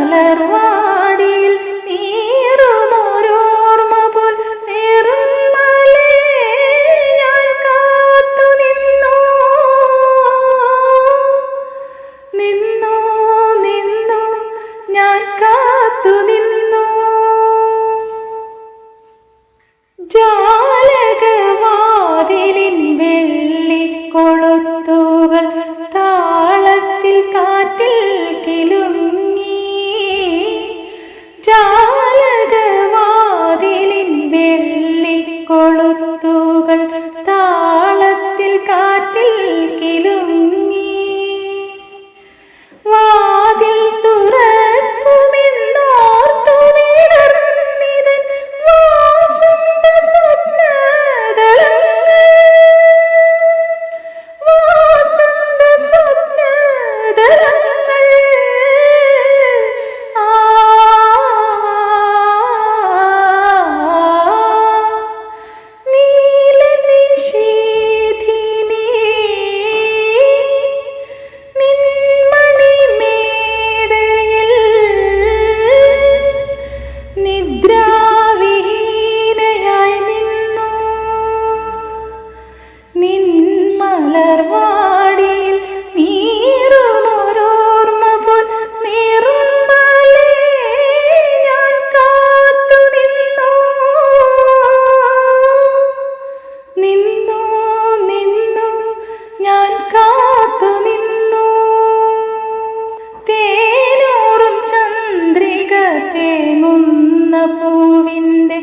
மலர்வா നിൻമലർവാടിയിൽ നീറുമൊരോർമ്മ പോൽ നീറുമ്പലേ ഞാൻ കാത്തു നിന്നോ. നിന്നു നിന്നു ഞാൻ കാത്തു നിന്നു. തേനൂറും ചന്ദ്രിക തേങ്ങുന്ന പൂവിന്റെ